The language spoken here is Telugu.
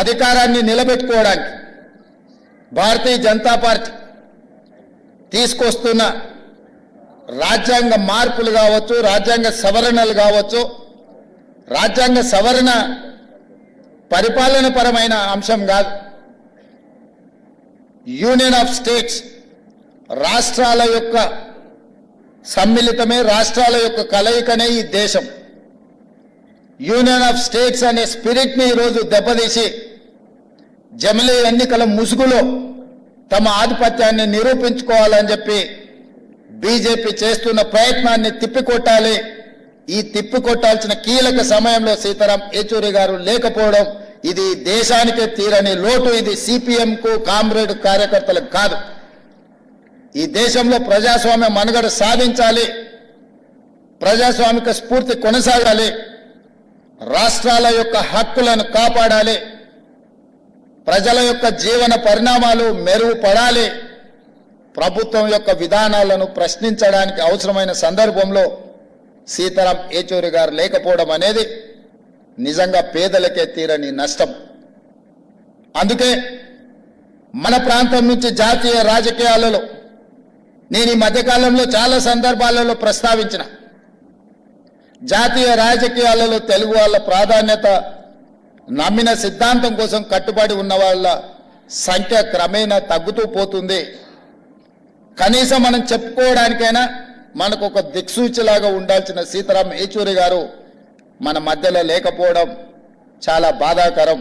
అధికారాన్ని నిలబెట్టుకోవడానికి భారతీయ జనతా పార్టీ తీసుకొస్తున్న రాజ్యాంగ మార్పులు కావచ్చు రాజ్యాంగ సవరణలు కావచ్చు రాజ్యాంగ సవరణ పరిపాలనపరమైన అంశం కాదు. యూనియన్ ఆఫ్ స్టేట్స్ రాష్ట్రాల యొక్క సమ్మిళితమే రాష్ట్రాల యొక్క కలయికనే ఈ దేశం. యూనియన్ ఆఫ్ స్టేట్స్ అనే స్పిరిట్ని ఈరోజు దెబ్బతీసి జమిలీ ఎన్నికల ముసుగులో తమ ఆధిపత్యాన్ని నిరూపించుకోవాలని చెప్పి బీజేపీ చేస్తున్న ప్రయత్నాన్ని తిప్పికొట్టాలి. ఈ తిప్పికొట్టాల్సిన కీలక సమయంలో సీతారాం యేచూరి గారు లేకపోవడం ఇది దేశానికే తీరని లోటు. ఇది సిపిఎంకు కామ్రేడ్ కార్యకర్తలకు కాదు. ఈ దేశంలో ప్రజాస్వామ్య మనుగడ సాధించాలి. ప్రజాస్వామిక స్ఫూర్తి కొనసాగాలి. రాష్ట్రాల యొక్క హక్కులను కాపాడాలి. ప్రజల యొక్క జీవన పరిణామాలు మెరుగుపడాలి. ప్రభుత్వం యొక్క విధానాలను ప్రశ్నించడానికి అవసరమైన సందర్భంలో సీతారాం ఏచూరి గారు లేకపోవడం అనేది నిజంగా పేదలకే తీరని నష్టం. అందుకే మన ప్రాంతం నుంచి జాతీయ రాజకీయాలలో నేను ఈ మధ్యకాలంలో చాలా సందర్భాలలో ప్రస్తావించిన జాతీయ రాజకీయాలలో తెలుగు వాళ్ళ ప్రాధాన్యత నమ్మిన సిద్ధాంతం కోసం కట్టుబడి ఉన్న వాళ్ళ సంఖ్య క్రమేణా తగ్గుతూ పోతుంది. కనీసం మనం చెప్పుకోవడానికైనా మనకు ఒక దిక్సూచిలాగా ఉండాల్సిన సీతారాం యేచూరి గారు మన మధ్యలో లేకపోవడం చాలా బాధాకరం.